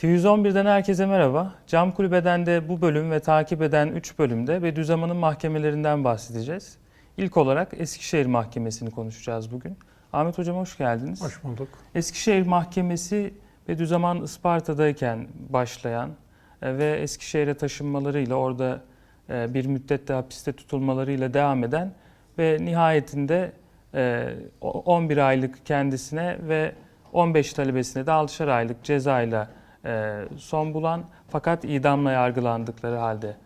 TV111'den herkese merhaba. Cam Kulübe'den de bu bölüm ve takip eden 3 bölümde Bediüzzaman'ın mahkemelerinden bahsedeceğiz. İlk olarak Eskişehir Mahkemesi'ni konuşacağız bugün. Ahmet Hocam hoş geldiniz. Hoş bulduk. Eskişehir Mahkemesi Bediüzzaman Isparta'dayken başlayan e, ve Eskişehir'e taşınmalarıyla orada e, bir müddette hapiste tutulmalarıyla devam eden ve nihayetinde e, o- 11 aylık kendisine ve 15 talebesine de 6'şar aylık cezayla e, son bulan fakat idamla yargılandıkları halde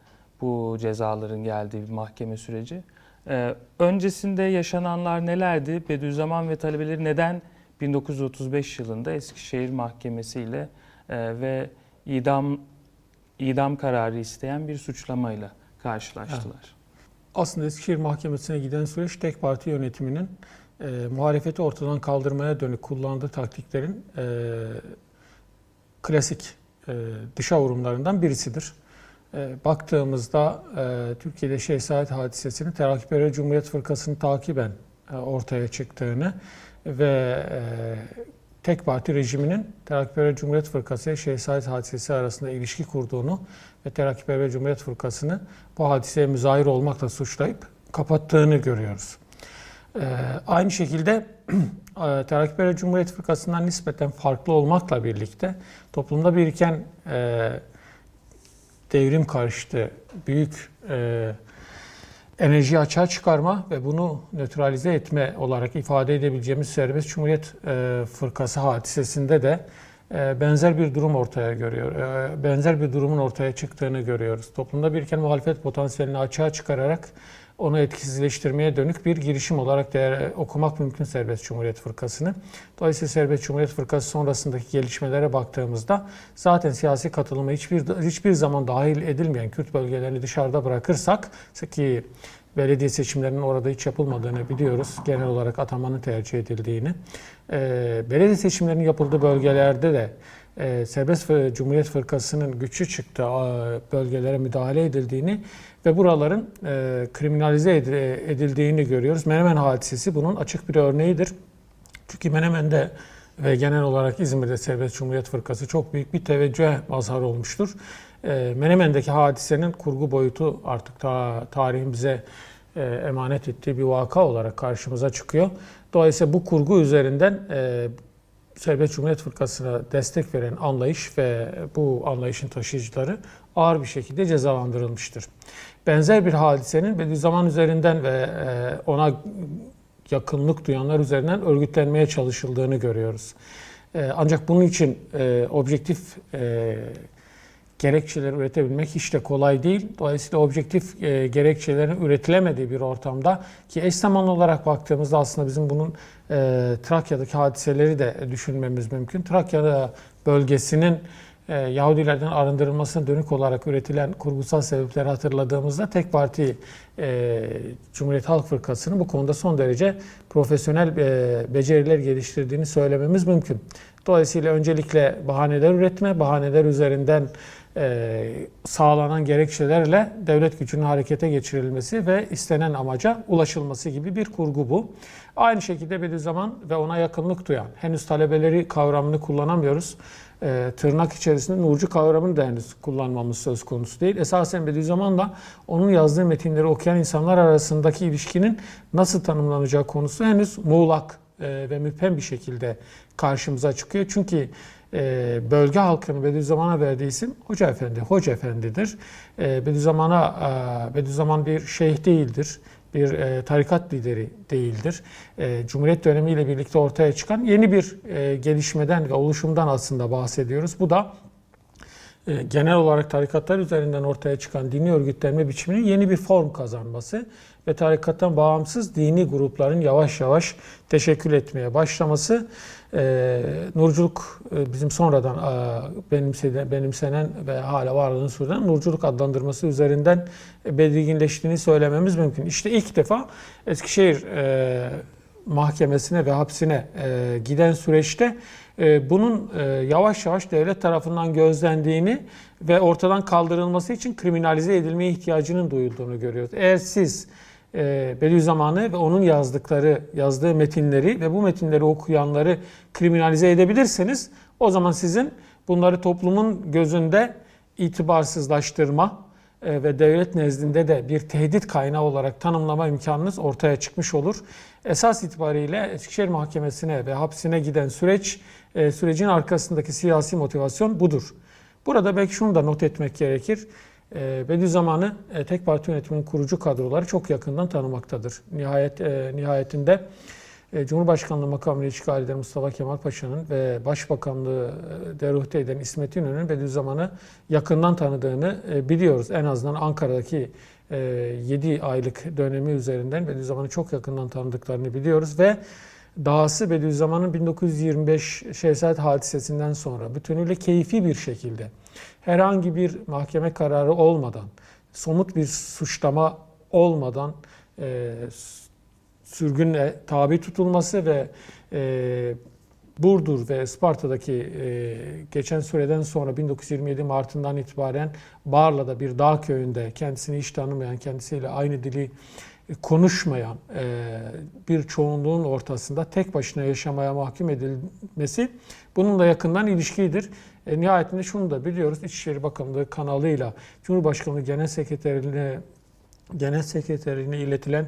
bu cezaların geldiği bir mahkeme süreci. E, Öncesinde yaşananlar nelerdi? Bediüzzaman ve talebeleri neden 1935 yılında Eskişehir Mahkemesi ile e, ve idam idam kararı isteyen bir suçlamayla karşılaştılar. Aslında Eskişehir Mahkemesi'ne giden süreç tek parti yönetiminin e, muhalefeti ortadan kaldırmaya dönük kullandığı taktiklerin e, klasik e, dışa vurumlarından birisidir. E, baktığımızda e, Türkiye'de Şehzade hadisesinin Terakkiperver Cumhuriyet Fırkası'nı takiben e, ortaya çıktığını ve e, tek parti rejiminin Terakkiperver Cumhuriyet Fırkası ile Şehzade hadisesi arasında ilişki kurduğunu ve Terakkiperver Cumhuriyet Fırkası'nı bu hadiseye müzahir olmakla suçlayıp kapattığını görüyoruz. Ee, aynı şekilde e, Terakkiperver Cumhuriyet Fırkası'ndan nispeten farklı olmakla birlikte toplumda biriken e, devrim karşıtı büyük e, enerjiyi açığa çıkarma ve bunu nötralize etme olarak ifade edebileceğimiz Serbest Cumhuriyet e, Fırkası hadisesinde de e, benzer bir durum ortaya görüyor. e, Benzer bir durumun ortaya çıktığını görüyoruz. Toplumda biriken muhalefet potansiyelini açığa çıkararak onu etkisizleştirmeye dönük bir girişim olarak değer, okumak mümkün Serbest Cumhuriyet Fırkası'nı. Dolayısıyla Serbest Cumhuriyet Fırkası sonrasındaki gelişmelere baktığımızda zaten siyasi katılıma hiçbir hiçbir zaman dahil edilmeyen Kürt bölgelerini dışarıda bırakırsak ki belediye seçimlerinin orada hiç yapılmadığını biliyoruz. Genel olarak atamanın tercih edildiğini. Ee, belediye seçimlerinin yapıldığı bölgelerde de e, Serbest Cumhuriyet Fırkası'nın güçlü çıktığı e, bölgelere müdahale edildiğini ve buraların e, kriminalize ed- edildiğini görüyoruz. Menemen hadisesi bunun açık bir örneğidir. Çünkü Menemen'de ve genel olarak İzmir'de Serbest Cumhuriyet Fırkası çok büyük bir teveccühe mazhar olmuştur. E, Menemen'deki hadisenin kurgu boyutu artık ta, tarihin bize e, emanet ettiği bir vaka olarak karşımıza çıkıyor. Dolayısıyla bu kurgu üzerinden e, Serbest Cumhuriyet Fırkası'na destek veren anlayış ve bu anlayışın taşıyıcıları ağır bir şekilde cezalandırılmıştır. Benzer bir hadisenin Bediüzzaman üzerinden ve e, ona yakınlık duyanlar üzerinden örgütlenmeye çalışıldığını görüyoruz. E, Ancak bunun için e, objektif e, gerekçeler üretebilmek hiç de kolay değil. Dolayısıyla objektif gerekçelerin üretilemediği bir ortamda ki eş zamanlı olarak baktığımızda aslında bizim bunun Trakya'daki hadiseleri de düşünmemiz mümkün. Trakya bölgesinin e, Yahudilerden arındırılmasına dönük olarak üretilen kurgusal sebepleri hatırladığımızda tek parti e, Cumhuriyet Halk Fırkası'nın bu konuda son derece profesyonel e, beceriler geliştirdiğini söylememiz mümkün. Dolayısıyla öncelikle bahaneler üretme, bahaneler üzerinden e, sağlanan gerekçelerle devlet gücünün harekete geçirilmesi ve istenen amaca ulaşılması gibi bir kurgu bu. Aynı şekilde Bediüzzaman ve ona yakınlık duyan, henüz talebeleri kavramını kullanamıyoruz. E, tırnak içerisinde nurcu kavramını da henüz kullanmamız söz konusu değil. Esasen Bediüzzaman'la onun yazdığı metinleri okuyan insanlar arasındaki ilişkinin nasıl tanımlanacağı konusu henüz muğlak e, ve müphem bir şekilde karşımıza çıkıyor. Çünkü e, bölge halkının Bediüzzaman'a verdiği isim Hoca Efendi, Hoca Efendi'dir. E, Bediüzzaman'a, e, Bediüzzaman bir şeyh değildir, bir e, tarikat lideri değildir. E, Cumhuriyet dönemiyle birlikte ortaya çıkan yeni bir e, gelişmeden ve oluşumdan aslında bahsediyoruz. Bu da genel olarak tarikatlar üzerinden ortaya çıkan dini örgütlenme biçiminin yeni bir form kazanması ve tarikattan bağımsız dini grupların yavaş yavaş teşekkül etmeye başlaması e, nurculuk e, bizim sonradan e, benimseden, benimsenen ve hala varlığını sürdüren nurculuk adlandırması üzerinden belirginleştiğini söylememiz mümkün. İşte ilk defa Eskişehir e, mahkemesine ve hapsine e, giden süreçte e, bunun e, yavaş yavaş devlet tarafından gözlendiğini ve ortadan kaldırılması için kriminalize edilmeye ihtiyacının duyulduğunu görüyoruz. Eğer siz e, Bediüzzaman'ı ve onun yazdıkları, yazdığı metinleri ve bu metinleri okuyanları kriminalize edebilirseniz o zaman sizin bunları toplumun gözünde itibarsızlaştırma e, ve devlet nezdinde de bir tehdit kaynağı olarak tanımlama imkanınız ortaya çıkmış olur. Esas itibariyle Eskişehir Mahkemesi'ne ve hapsine giden süreç, e, sürecin arkasındaki siyasi motivasyon budur. Burada belki şunu da not etmek gerekir. E, Bediüzzaman'ı e, tek parti yönetiminin kurucu kadroları çok yakından tanımaktadır. Nihayet e, nihayetinde e, Cumhurbaşkanlığı makamını işgal eden Mustafa Kemal Paşa'nın ve Başbakanlığı e, deruhte eden İsmet İnönü'nün Bediüzzaman'ı yakından tanıdığını e, biliyoruz. En azından Ankara'daki 7 aylık dönemi üzerinden Bediüzzaman'ı çok yakından tanıdıklarını biliyoruz ve dahası Bediüzzaman'ın 1925 Şehzade hadisesinden sonra bütünüyle keyfi bir şekilde herhangi bir mahkeme kararı olmadan, somut bir suçlama olmadan e, sürgünle tabi tutulması ve e, Burdur ve Isparta'daki e, geçen süreden sonra 1927 Mart'ından itibaren Barla'da bir dağ köyünde kendisini hiç tanımayan, kendisiyle aynı dili konuşmayan e, bir çoğunluğun ortasında tek başına yaşamaya mahkum edilmesi bununla yakından ilişkidir. E, nihayetinde şunu da biliyoruz. İçişleri Bakanlığı kanalıyla Cumhurbaşkanlığı Genel Sekreterine Genel Sekreterine iletilen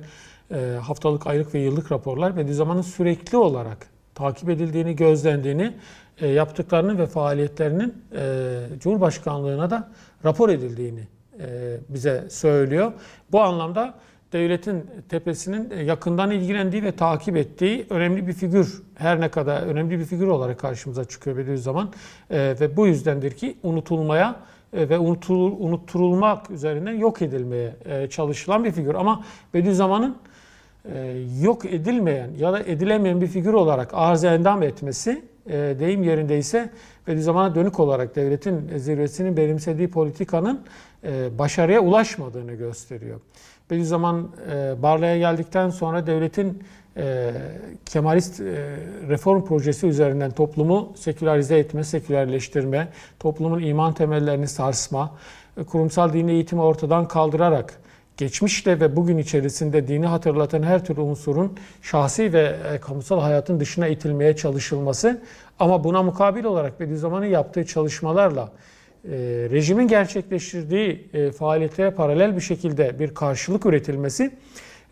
e, haftalık, aylık ve yıllık raporlar Bediüzzaman'ın sürekli olarak takip edildiğini, gözlendiğini, e, yaptıklarının ve faaliyetlerinin e, Cumhurbaşkanlığına da rapor edildiğini bize söylüyor. Bu anlamda devletin tepesinin yakından ilgilendiği ve takip ettiği önemli bir figür. Her ne kadar önemli bir figür olarak karşımıza çıkıyor Bediüzzaman. E, ve bu yüzdendir ki unutulmaya e, ve unutul, unutturulmak üzerinden yok edilmeye e, çalışılan bir figür. Ama Bediüzzaman'ın e, yok edilmeyen ya da edilemeyen bir figür olarak arz endam etmesi e, deyim yerindeyse Bediüzzaman'a dönük olarak devletin zirvesinin benimsediği politikanın e, başarıya ulaşmadığını gösteriyor. Bediüzzaman e, Barla'ya geldikten sonra devletin e, Kemalist e, reform projesi üzerinden toplumu sekülarize etme, sekülerleştirme, toplumun iman temellerini sarsma, e, kurumsal dini eğitimi ortadan kaldırarak geçmişte ve bugün içerisinde dini hatırlatan her türlü unsurun şahsi ve e, kamusal hayatın dışına itilmeye çalışılması ama buna mukabil olarak Bediüzzaman'ın yaptığı çalışmalarla e, rejimin gerçekleştirdiği e, faaliyetlere paralel bir şekilde bir karşılık üretilmesi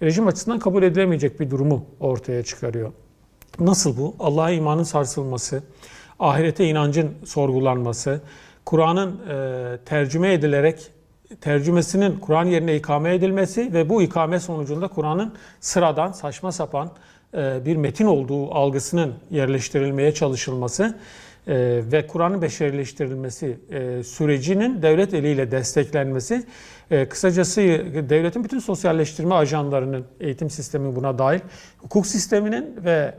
rejim açısından kabul edilemeyecek bir durumu ortaya çıkarıyor. Nasıl bu? Allah'a imanın sarsılması, ahirete inancın sorgulanması, Kur'an'ın e, tercüme edilerek tercümesinin Kur'an yerine ikame edilmesi ve bu ikame sonucunda Kur'an'ın sıradan, saçma sapan e, bir metin olduğu algısının yerleştirilmeye çalışılması e, ve Kur'an'ın beşerileştirilmesi e, sürecinin devlet eliyle desteklenmesi, kısacası devletin bütün sosyalleştirme ajanlarının eğitim sistemi buna dahil, hukuk sisteminin ve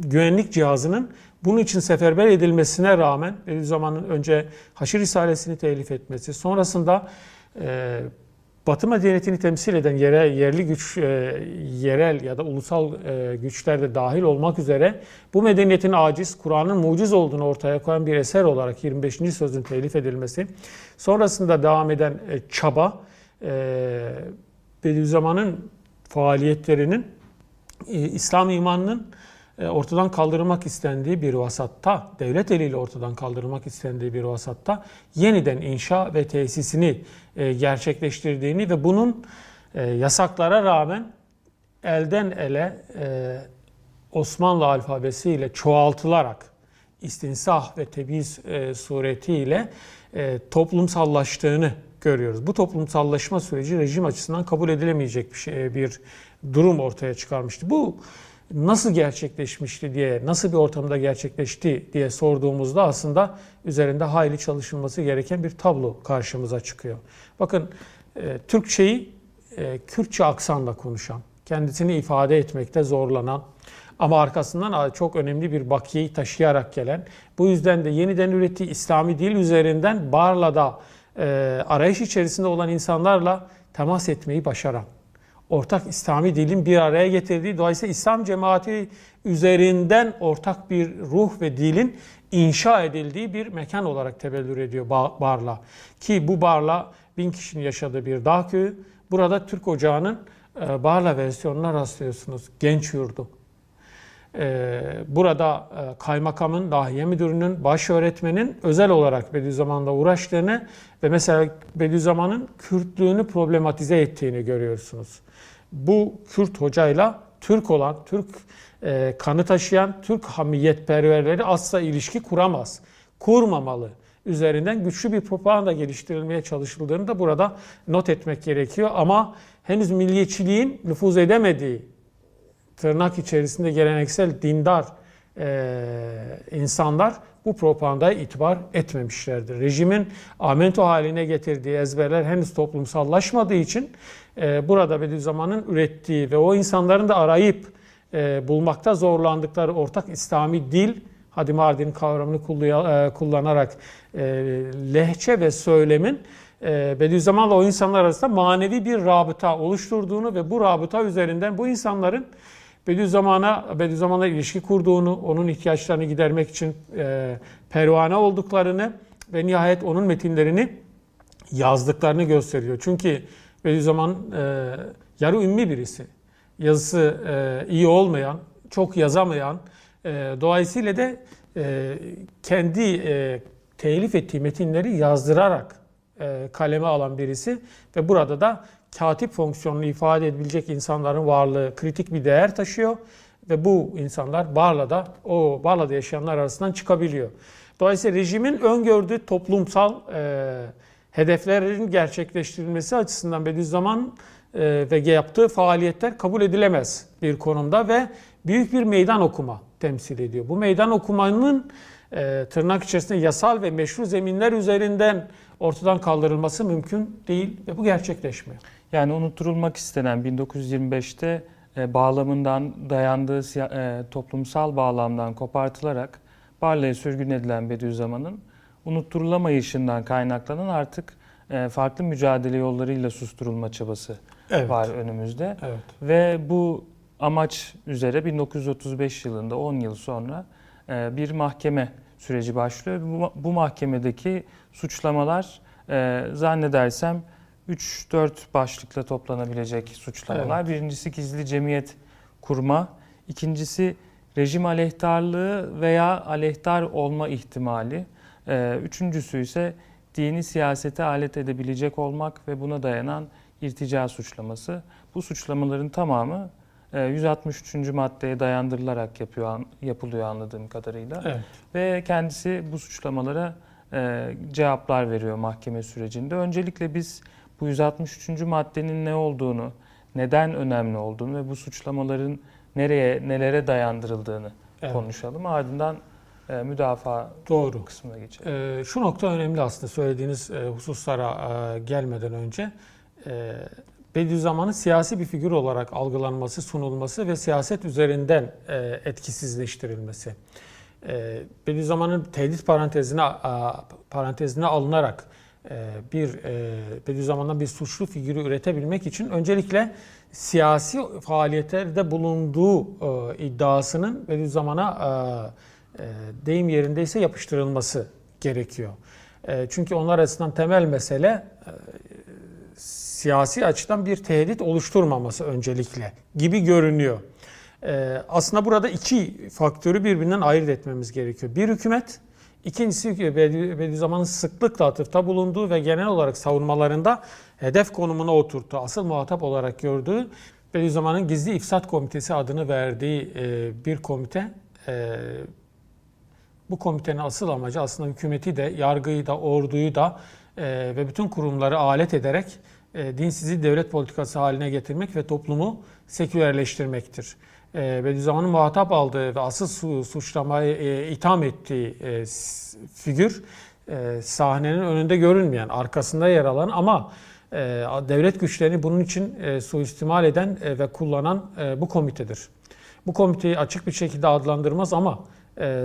güvenlik cihazının bunun için seferber edilmesine rağmen Bediüzzaman'ın önce Haşir Risalesini telif etmesi, sonrasında e, Batı medeniyetini temsil eden yere, yerli güç, e, yerel ya da ulusal e, güçler dahil olmak üzere bu medeniyetin aciz, Kur'an'ın muciz olduğunu ortaya koyan bir eser olarak 25. sözün telif edilmesi, sonrasında devam eden e, çaba, e, Bediüzzaman'ın faaliyetlerinin e, İslam imanının ortadan kaldırılmak istendiği bir vasatta, devlet eliyle ortadan kaldırılmak istendiği bir vasatta yeniden inşa ve tesisini e, gerçekleştirdiğini ve bunun e, yasaklara rağmen elden ele Osmanlı alfabesiyle çoğaltılarak istinsah ve tebiz suretiyle toplumsallaştığını görüyoruz. Bu toplumsallaşma süreci rejim açısından kabul edilemeyecek bir, şey, bir durum ortaya çıkarmıştı. Bu nasıl gerçekleşmişti diye, nasıl bir ortamda gerçekleşti diye sorduğumuzda aslında üzerinde hayli çalışılması gereken bir tablo karşımıza çıkıyor. Bakın e, Türkçeyi e, Kürtçe aksanla konuşan, kendisini ifade etmekte zorlanan ama arkasından çok önemli bir bakiyeyi taşıyarak gelen, bu yüzden de yeniden ürettiği İslami dil üzerinden Barla'da e, arayış içerisinde olan insanlarla temas etmeyi başaran, ortak İslami dilin bir araya getirdiği, dolayısıyla İslam cemaati üzerinden ortak bir ruh ve dilin inşa edildiği bir mekan olarak tebellür ediyor Barla. Ki bu Barla bin kişinin yaşadığı bir dağ köyü. Burada Türk Ocağı'nın e, Barla versiyonuna rastlıyorsunuz. Genç yurdu. Ee, burada e, kaymakamın, dahiye müdürünün, baş öğretmenin özel olarak Bediüzzaman'la uğraştığını ve mesela Bediüzzaman'ın Kürtlüğünü problematize ettiğini görüyorsunuz. Bu Kürt hocayla Türk olan, Türk e, kanı taşıyan Türk hamiyetperverleri asla ilişki kuramaz. Kurmamalı. Üzerinden güçlü bir propaganda geliştirilmeye çalışıldığını da burada not etmek gerekiyor. Ama henüz milliyetçiliğin nüfuz edemediği tırnak içerisinde geleneksel dindar e, insanlar bu propagandaya itibar etmemişlerdir. Rejimin amento haline getirdiği ezberler henüz toplumsallaşmadığı için e, burada Bediüzzaman'ın ürettiği ve o insanların da arayıp e, bulmakta zorlandıkları ortak İslami dil, hadi Mardin kavramını e, kullanarak e, lehçe ve söylemin e, Bediüzzaman'la o insanlar arasında manevi bir rabıta oluşturduğunu ve bu rabıta üzerinden bu insanların Bediüzzaman'a Bediüzzaman'la ilişki kurduğunu, onun ihtiyaçlarını gidermek için e, pervane olduklarını ve nihayet onun metinlerini yazdıklarını gösteriyor. Çünkü Bediüzzaman e, yarı ümmi birisi. Yazısı e, iyi olmayan, çok yazamayan, e, dolayısıyla da e, kendi e, telif ettiği metinleri yazdırarak e, kaleme alan birisi ve burada da katip fonksiyonunu ifade edebilecek insanların varlığı kritik bir değer taşıyor ve bu insanlar Barla'da o Barla'da yaşayanlar arasından çıkabiliyor. Dolayısıyla rejimin öngördüğü toplumsal e, hedeflerin gerçekleştirilmesi açısından Bediüzzaman e, ve yaptığı faaliyetler kabul edilemez bir konumda ve büyük bir meydan okuma temsil ediyor. Bu meydan okumanın e, tırnak içerisinde yasal ve meşru zeminler üzerinden ortadan kaldırılması mümkün değil ve bu gerçekleşmiyor. Yani unutturulmak istenen 1925'te e, bağlamından dayandığı e, toplumsal bağlamdan kopartılarak Barla'ya sürgün edilen Bediüzzaman'ın unutturulamayışından kaynaklanan artık e, farklı mücadele yollarıyla susturulma çabası Evet. var önümüzde. Evet. Ve bu amaç üzere 1935 yılında 10 yıl sonra e, bir mahkeme süreci başlıyor. Bu, bu mahkemedeki suçlamalar e, zannedersem 3-4 başlıkla toplanabilecek suçlamalar. Birincisi gizli cemiyet kurma, ikincisi rejim aleyhtarlığı veya aleyhtar olma ihtimali, e, üçüncüsü ise dini siyasete alet edebilecek olmak ve buna dayanan irtica suçlaması. Bu suçlamaların tamamı e, 163. maddeye dayandırılarak yapıyor, yapılıyor anladığım kadarıyla. Evet. Ve kendisi bu suçlamalara e, cevaplar veriyor mahkeme sürecinde. Öncelikle biz bu 163. maddenin ne olduğunu, neden önemli olduğunu ve bu suçlamaların nereye, nelere dayandırıldığını Evet. konuşalım. Ardından e, müdafaa Doğru. kısmına geçelim. Ee, şu nokta önemli aslında söylediğiniz e, hususlara e, gelmeden önce. E, Bediüzzaman'ın siyasi bir figür olarak algılanması, sunulması ve siyaset üzerinden e, etkisizleştirilmesi. E, Bediüzzaman'ın tehdit parantezine a, parantezine alınarak e, bir e, Bediüzzaman'dan bir suçlu figürü üretebilmek için öncelikle siyasi faaliyetlerde bulunduğu e, iddiasının Bediüzzaman'a e, e, deyim yerindeyse yapıştırılması gerekiyor. E, çünkü onlar açısından temel mesele e, siyasi açıdan bir tehdit oluşturmaması öncelikle gibi görünüyor. E, aslında burada iki faktörü birbirinden ayırt etmemiz gerekiyor. Bir hükümet, ikincisi Bedi- Bediüzzaman'ın sıklıkla atıfta bulunduğu ve genel olarak savunmalarında hedef konumuna oturttuğu, asıl muhatap olarak gördüğü Bediüzzaman'ın Gizli İfsat Komitesi adını verdiği e, bir komite. E, bu komitenin asıl amacı aslında hükümeti de, yargıyı da, orduyu da e, ve bütün kurumları alet ederek dinsizi devlet politikası haline getirmek ve toplumu sekülerleştirmektir. E, Bediüzzaman'ın muhatap aldığı ve asıl su, suçlamayı e, itham ettiği e, figür e, sahnenin önünde görünmeyen, arkasında yer alan ama e, devlet güçlerini bunun için suistimal eden ve kullanan bu komitedir. Bu komiteyi açık bir şekilde adlandırmaz ama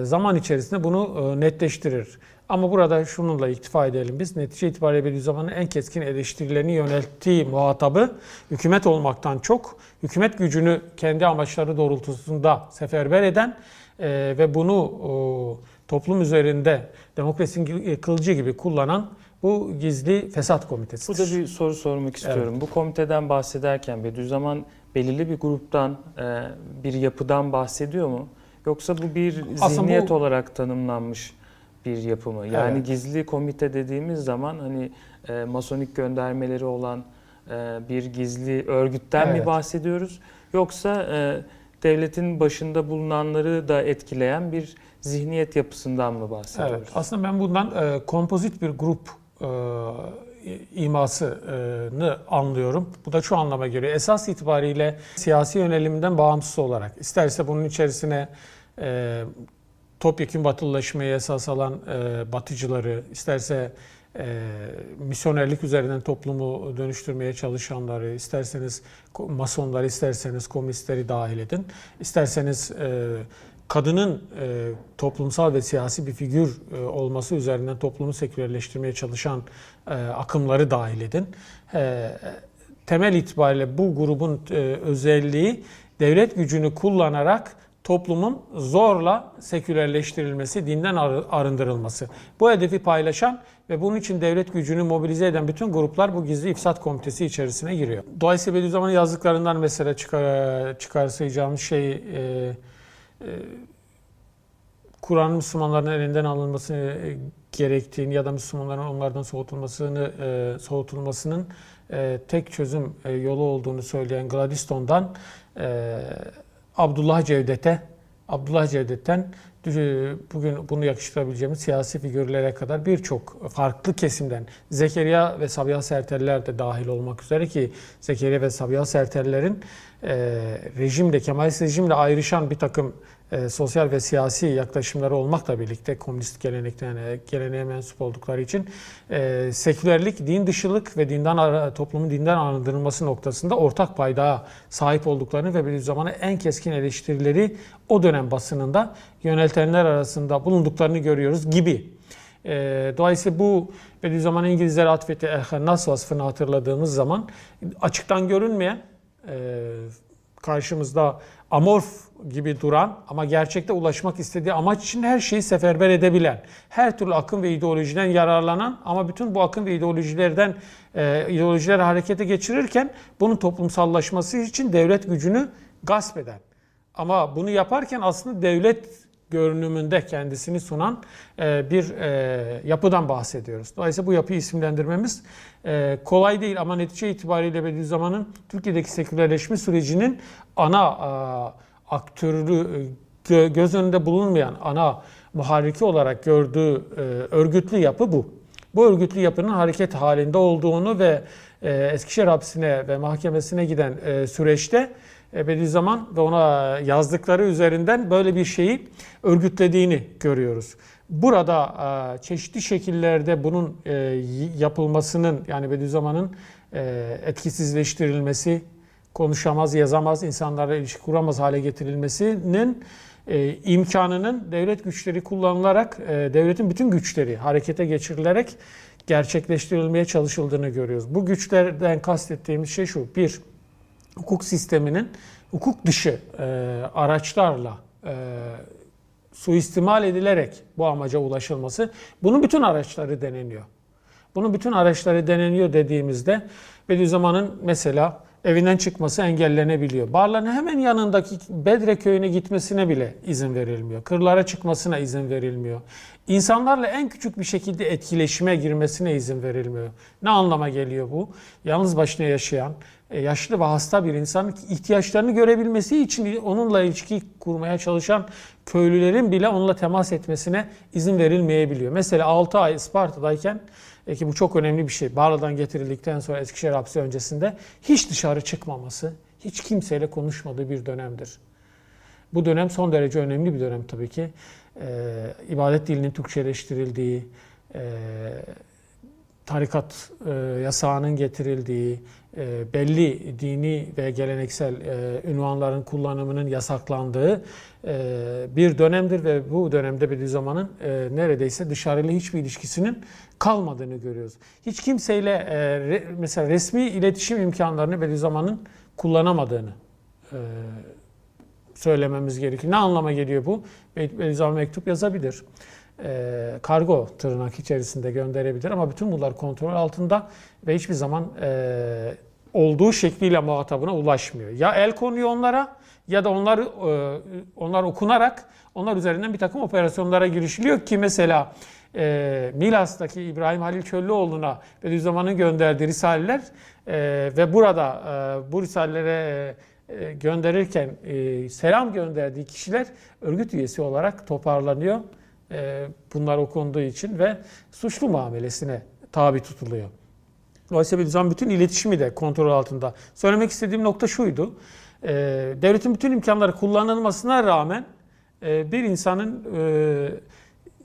zaman içerisinde bunu netleştirir. Ama burada şununla iktifa edelim biz. Netice itibariyle Bediüzzaman'ın en keskin eleştirilerini yönelttiği muhatabı hükümet olmaktan çok hükümet gücünü kendi amaçları doğrultusunda seferber eden e, ve bunu e, toplum üzerinde demokrasinin kılıcı gibi kullanan bu gizli fesat komitesidir. Burada bir soru sormak istiyorum. Bu komiteden bahsederken Bediüzzaman belirli bir gruptan, e, bir yapıdan bahsediyor mu? Yoksa bu bir zihniyet bu- olarak tanımlanmış bir yapı mı? Yani Evet. gizli komite dediğimiz zaman hani e, masonik göndermeleri olan e, bir gizli örgütten mi Evet. bahsediyoruz? Yoksa e, devletin başında bulunanları da etkileyen bir zihniyet yapısından mı bahsediyoruz? Evet, aslında ben bundan e, kompozit bir grup e, imasını anlıyorum. Bu da şu anlama geliyor. Esas itibariyle siyasi yönelimden bağımsız olarak, isterse bunun içerisine e, topyekun batılılaşmayı esas alan e, batıcıları, isterse e, misyonerlik üzerinden toplumu dönüştürmeye çalışanları, isterseniz masonları, isterseniz komünistleri dahil edin, isterseniz e, kadının e, toplumsal ve siyasi bir figür e, olması üzerinden toplumu sekülerleştirmeye çalışan e, akımları dahil edin. E, temel itibariyle bu grubun e, özelliği devlet gücünü kullanarak toplumun zorla sekülerleştirilmesi, dinden arı- arındırılması. Bu hedefi paylaşan ve bunun için devlet gücünü mobilize eden bütün gruplar bu gizli ifsat komitesi içerisine giriyor. Dolayısıyla Bediüzzaman'ın yazdıklarından mesela çıkar, çıkarsayacağımız şey e, e, Kur'an'ın Müslümanların elinden alınması e, gerektiğini ya da Müslümanların onlardan soğutulmasını e, soğutulmasının e, tek çözüm e, yolu olduğunu söyleyen Gladstone'dan e, Abdullah Cevdet'e Abdullah Cevdet'ten e, bugün bunu yakıştırabileceğimiz siyasi figürlere kadar birçok farklı kesimden Zekeriya ve Sabiha Serterler de dahil olmak üzere ki Zekeriya ve Sabiha Serterler'in e, rejimle, Kemalist rejimle ayrışan bir takım e, sosyal ve siyasi yaklaşımları olmakla birlikte komünist gelenekten e, geleneğe mensup oldukları için e, sekülerlik, din dışılık ve dinden toplumun dinden arındırılması noktasında ortak paydağa sahip olduklarını ve Bediüzzaman'a en keskin eleştirileri o dönem basınında yöneltenler arasında bulunduklarını görüyoruz gibi. E, dolayısıyla bu Bediüzzaman'ın İngilizlere atfettiği Erhannas vasfını hatırladığımız zaman açıktan görünmeyen e, karşımızda amorf gibi duran ama gerçekte ulaşmak istediği amaç için her şeyi seferber edebilen, her türlü akım ve ideolojiden yararlanan ama bütün bu akım ve ideolojilerden e, ideolojileri harekete geçirirken bunun toplumsallaşması için devlet gücünü gasp eden. Ama bunu yaparken aslında devlet görünümünde kendisini sunan e, bir e, yapıdan bahsediyoruz. Dolayısıyla bu yapıyı isimlendirmemiz e, kolay değil ama netice itibariyle Bediüzzaman'ın Türkiye'deki sekülerleşme sürecinin ana aktörü e, gö- göz önünde bulunmayan ana muharriki olarak gördüğü e, örgütlü yapı bu. Bu örgütlü yapının hareket halinde olduğunu ve e, Eskişehir hapsine ve mahkemesine giden süreçte Bediüzzaman ve ona yazdıkları üzerinden böyle bir şeyi örgütlediğini görüyoruz. Burada çeşitli şekillerde bunun yapılmasının yani Bediüzzaman'ın etkisizleştirilmesi, konuşamaz, yazamaz, insanlarla ilişki kuramaz hale getirilmesinin e, imkanının devlet güçleri kullanılarak, e, devletin bütün güçleri harekete geçirilerek gerçekleştirilmeye çalışıldığını görüyoruz. Bu güçlerden kastettiğimiz şey şu. Bir, hukuk sisteminin hukuk dışı e, araçlarla e, suistimal edilerek bu amaca ulaşılması. Bunun bütün araçları deneniyor. Bunun bütün araçları deneniyor dediğimizde Bediüzzaman'ın mesela evinden çıkması engellenebiliyor. Barların hemen yanındaki Bedre köyüne gitmesine bile izin verilmiyor. Kırlara çıkmasına izin verilmiyor. İnsanlarla en küçük bir şekilde etkileşime girmesine izin verilmiyor. Ne anlama geliyor bu? Yalnız başına yaşayan, e, yaşlı ve hasta bir insanın ihtiyaçlarını görebilmesi için onunla ilişki kurmaya çalışan köylülerin bile onunla temas etmesine izin verilmeyebiliyor. Mesela 6 ay Isparta'dayken e, bu çok önemli bir şey. Bağladan getirildikten sonra Eskişehir hapsi öncesinde hiç dışarı çıkmaması, hiç kimseyle konuşmadığı bir dönemdir. Bu dönem son derece önemli bir dönem tabii ki. Ee, ibadet dilinin Türkçeleştirildiği, e, tarikat e, yasağının getirildiği, e, belli dini ve geleneksel e, ünvanların kullanımının yasaklandığı bir dönemdir ve bu dönemde Bediüzzaman'ın e, neredeyse dışarıyla hiçbir ilişkisinin kalmadığını görüyoruz. Hiç kimseyle e, mesela resmi iletişim imkanlarını Bediüzzaman'ın kullanamadığını e, söylememiz gerekir. Ne anlama geliyor bu? Bediüzzaman mektup yazabilir. Kargo tırnak içerisinde gönderebilir ama bütün bunlar kontrol altında ve hiçbir zaman olduğu şekliyle muhatabına ulaşmıyor. Ya el konuyor onlara ya da onlar e, onlar okunarak onlar üzerinden bir takım operasyonlara girişiliyor ki mesela e, Milas'taki İbrahim Halil Köllüoğlu'na Bediüzzaman'ın gönderdiği risaleler e, ve burada e, bu risalelere gönderirken selam gönderdiği kişiler örgüt üyesi olarak toparlanıyor. Bunlar okunduğu için ve suçlu muamelesine tabi tutuluyor. Dolayısıyla Bediüzzaman bütün iletişimi de kontrol altında. Söylemek istediğim nokta şuydu. E, devletin bütün imkanları kullanılmasına rağmen e, bir insanın e,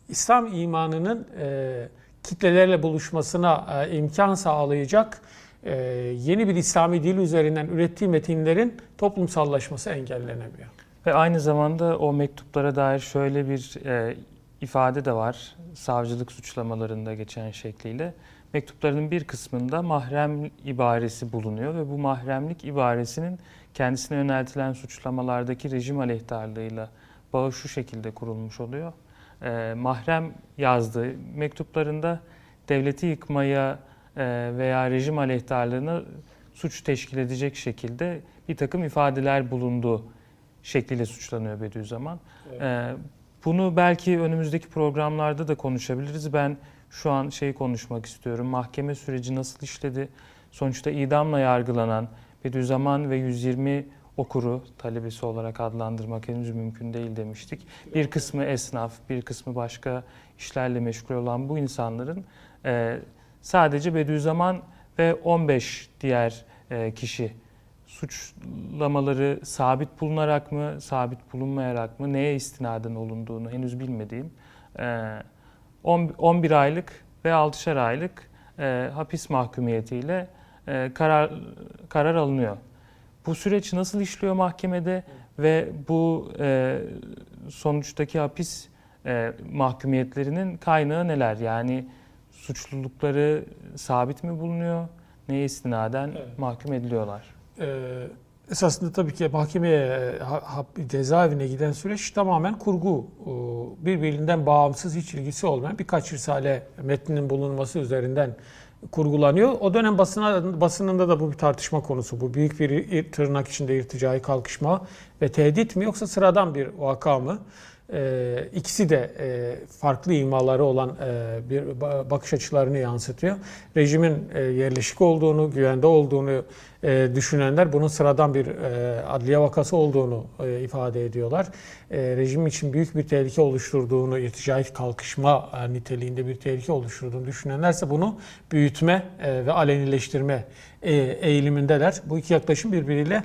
İslam imanının e, kitlelerle buluşmasına e, imkan sağlayacak e, yeni bir İslami dil üzerinden ürettiği metinlerin toplumsallaşması engellenemiyor. Ve aynı zamanda o mektuplara dair şöyle bir e, ifade de var. Savcılık suçlamalarında geçen şekliyle. Mektuplarının bir kısmında mahrem ibaresi bulunuyor ve bu mahremlik ibaresinin kendisine yöneltilen suçlamalardaki rejim aleyhtarlığıyla bağı şu şekilde kurulmuş oluyor. E, mahrem yazdığı mektuplarında devleti yıkmaya e, veya rejim aleyhtarlığına suç teşkil edecek şekilde bir takım ifadeler bulunduğu şekliyle suçlanıyor Bediüzzaman. Evet. Ee, bunu belki önümüzdeki programlarda da konuşabiliriz. Ben şu an şey konuşmak istiyorum. Mahkeme süreci nasıl işledi? Sonuçta idamla yargılanan Bediüzzaman ve 120 okuru talebesi olarak adlandırmak henüz mümkün değil demiştik. Bir kısmı esnaf, bir kısmı başka işlerle meşgul olan bu insanların e, sadece Bediüzzaman ve 15 diğer e, kişi suçlamaları sabit bulunarak mı, sabit bulunmayarak mı, neye istinaden olunduğunu henüz bilmediğim e, on- 11 aylık ve 6'şer aylık e, hapis mahkumiyetiyle e, karar karar alınıyor. Bu süreç nasıl işliyor mahkemede ve bu e, sonuçtaki hapis e, mahkumiyetlerinin kaynağı neler? Yani suçlulukları sabit mi bulunuyor? Neye istinaden Evet. mahkum ediliyorlar? Ee, esasında tabii ki mahkemeye, ha- ha- cezaevine giden süreç tamamen kurgu. Birbirinden bağımsız, hiç ilgisi olmayan birkaç risale metninin bulunması üzerinden kurgulanıyor. O dönem basına, basınında da bu bir tartışma konusu. Bu büyük bir ir- tırnak içinde irticai kalkışma ve tehdit mi yoksa sıradan bir vaka mı? Ee, ikisi de e, farklı imaları olan e, bir ba- bakış açılarını yansıtıyor. Rejimin e, yerleşik olduğunu, güvende olduğunu e, düşünenler bunun sıradan bir e, adliye vakası olduğunu e, ifade ediyorlar. E, rejim için büyük bir tehlike oluşturduğunu, irticai kalkışma e, niteliğinde bir tehlike oluşturduğunu düşünenlerse bunu büyütme e, ve alenileştirme e, eğilimindeler. Bu iki yaklaşım birbiriyle e,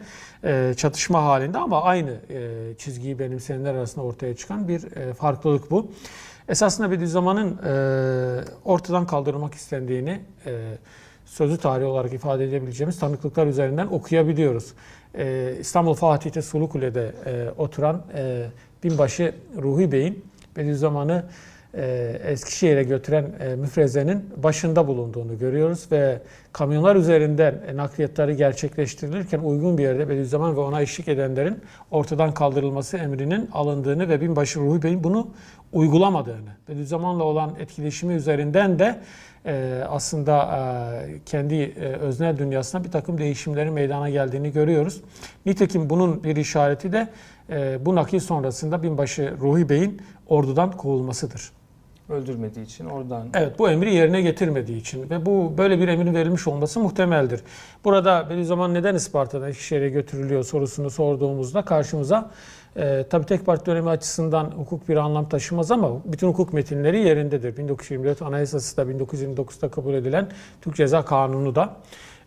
çatışma halinde ama aynı e, çizgiyi benimseyenler arasında ortaya çıkan bir e, farklılık bu. Esasında Bediüzzaman'ın e, ortadan kaldırılmak istendiğini e, sözlü tarih olarak ifade edebileceğimiz tanıklıklar üzerinden okuyabiliyoruz. E, İstanbul Fatih'te Sulukule'de e, oturan e, binbaşı Ruhi Bey'in Bediüzzaman'ı e, Eskişehir'e götüren e, müfrezenin başında bulunduğunu görüyoruz ve kamyonlar üzerinden e, nakliyatları gerçekleştirilirken uygun bir yerde Bediüzzaman ve ona eşlik edenlerin ortadan kaldırılması emrinin alındığını ve binbaşı Ruhi Bey'in bunu uygulamadığını, Bediüzzaman'la olan etkileşimi üzerinden de e, aslında e, kendi e, öznel dünyasında bir takım değişimlerin meydana geldiğini görüyoruz. Nitekim bunun bir işareti de e, bu nakil sonrasında binbaşı Ruhi Bey'in ordudan kovulmasıdır. Öldürmediği için oradan Evet bu emri yerine getirmediği için ve bu böyle bir emrin verilmiş olması muhtemeldir. Burada Bediüzzaman neden Isparta'dan Eskişehir'e götürülüyor sorusunu sorduğumuzda karşımıza e, tabii tek parti dönemi açısından hukuk bir anlam taşımaz ama bütün hukuk metinleri yerindedir. 1924 Anayasası da 1929'da kabul edilen Türk Ceza Kanunu da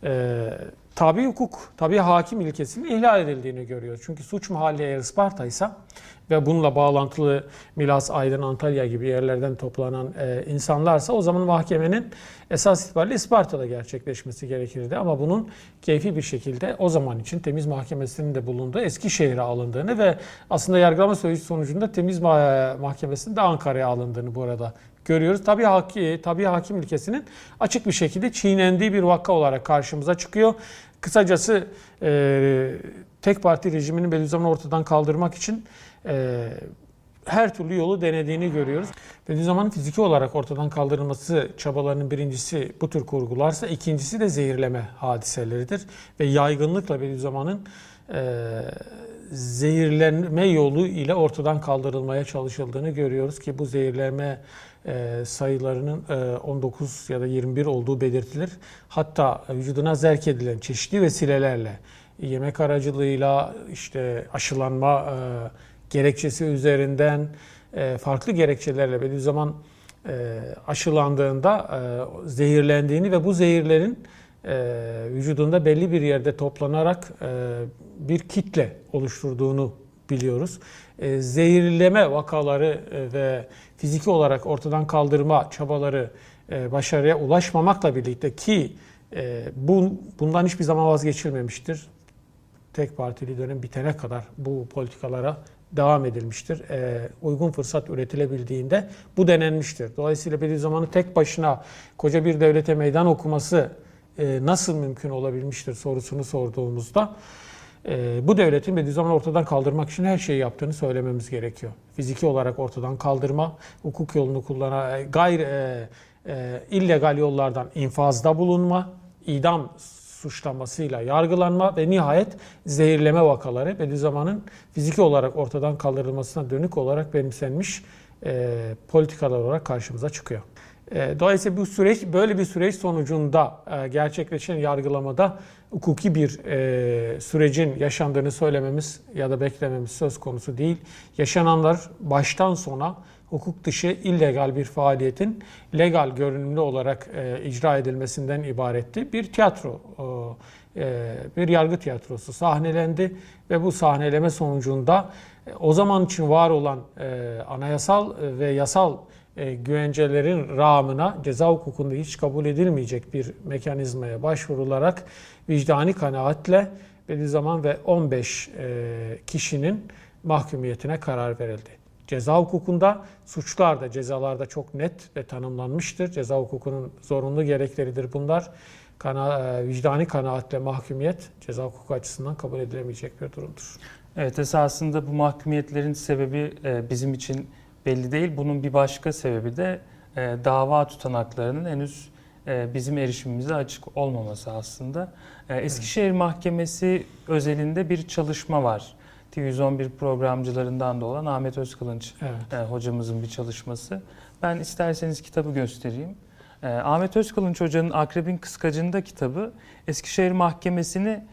e, tabi hukuk, tabi hakim ilkesinin ihlal edildiğini görüyoruz. Çünkü suç mahalli eğer Isparta ise ve bununla bağlantılı Milas, Aydın, Antalya gibi yerlerden toplanan e, insanlarsa o zaman mahkemenin esas itibariyle Isparta'da gerçekleşmesi gerekirdi. Ama bunun keyfi bir şekilde o zaman için temiz mahkemesinin de bulunduğu Eskişehir'e alındığını ve aslında yargılama süreci sonucunda temiz ma- mahkemesinin de Ankara'ya alındığını bu arada görüyoruz. Tabii, haki, tabii hakim ilkesinin açık bir şekilde çiğnendiği bir vaka olarak karşımıza çıkıyor. Kısacası e, tek parti rejimini Bediüzzaman'ı ortadan kaldırmak için e, her türlü yolu denediğini görüyoruz. Bediüzzaman'ın fiziki olarak ortadan kaldırılması çabalarının birincisi bu tür kurgularsa ikincisi de zehirleme hadiseleridir. Ve yaygınlıkla Bediüzzaman'ın e, zehirlenme yolu ile ortadan kaldırılmaya çalışıldığını görüyoruz ki bu zehirlenme e, sayılarının e, 19 ya da 21 olduğu belirtilir. Hatta vücuduna zerk edilen çeşitli vesilelerle yemek aracılığıyla işte aşılanma e, gerekçesi üzerinden e, farklı gerekçelerle Bediüzzaman e, aşılandığında e, zehirlendiğini ve bu zehirlerin e, vücudunda belli bir yerde toplanarak e, bir kitle oluşturduğunu biliyoruz. E, zehirleme vakaları e, ve fiziki olarak ortadan kaldırma çabaları e, başarıya ulaşmamakla birlikte ki e, bu bundan hiçbir zaman vazgeçilmemiştir. Tek partili dönem bitene kadar bu politikalara devam edilmiştir. E, uygun fırsat üretilebildiğinde bu denenmiştir. Dolayısıyla Bediüzzaman'ın tek başına koca bir devlete meydan okuması nasıl mümkün olabilmiştir sorusunu sorduğumuzda e, bu devletin Bediüzzaman'ı ortadan kaldırmak için her şeyi yaptığını söylememiz gerekiyor. Fiziki olarak ortadan kaldırma, hukuk yolunu kullanan, gayri e, e, illegal yollardan infazda bulunma, idam suçlamasıyla yargılanma ve nihayet zehirleme vakaları Bediüzzaman'ın fiziki olarak ortadan kaldırılmasına dönük olarak benimsenmiş e, politikalar olarak karşımıza çıkıyor. E, dolayısıyla bu süreç böyle bir süreç sonucunda e, gerçekleşen yargılamada hukuki bir e, sürecin yaşandığını söylememiz ya da beklememiz söz konusu değil. Yaşananlar baştan sona hukuk dışı illegal bir faaliyetin legal görünümlü olarak e, icra edilmesinden ibaretti. Bir tiyatro, bir yargı tiyatrosu sahnelendi ve bu sahneleme sonucunda o zaman için var olan anayasal ve yasal e, güvencelerin rağmına ceza hukukunda hiç kabul edilmeyecek bir mekanizmaya başvurularak vicdani kanaatle Bediüzzaman ve 15 e, kişinin mahkumiyetine karar verildi. Ceza hukukunda suçlar da cezalarda çok net ve tanımlanmıştır. Ceza hukukunun zorunlu gerekleridir bunlar. Kana, e, vicdani kanaatle mahkumiyet ceza hukuku açısından kabul edilemeyecek bir durumdur. Evet esasında bu mahkumiyetlerin sebebi e, bizim için belli değil. Bunun bir başka sebebi de e, dava tutanaklarının henüz e, bizim erişimimize açık olmaması aslında. E, Eskişehir Mahkemesi özelinde bir çalışma var. TV111 programcılarından da olan Ahmet Özkılınç Evet. e, hocamızın bir çalışması. Ben isterseniz kitabı göstereyim. E, Ahmet Özkılınç hocanın Akrebin Kıskacı'nda kitabı Eskişehir Mahkemesi'ni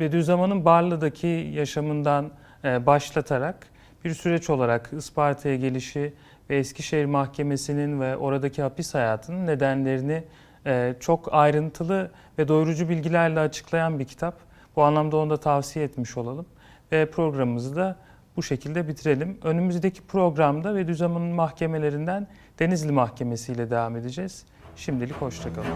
Bediüzzaman'ın Barla'daki yaşamından e, başlatarak bir süreç olarak Isparta'ya gelişi ve Eskişehir Mahkemesi'nin ve oradaki hapis hayatının nedenlerini e, çok ayrıntılı ve doyurucu bilgilerle açıklayan bir kitap. Bu anlamda onu da tavsiye etmiş olalım. Ve programımızı da bu şekilde bitirelim. Önümüzdeki programda Bediüzzaman'ın mahkemelerinden Denizli Mahkemesi ile devam edeceğiz. Şimdilik hoşçakalın.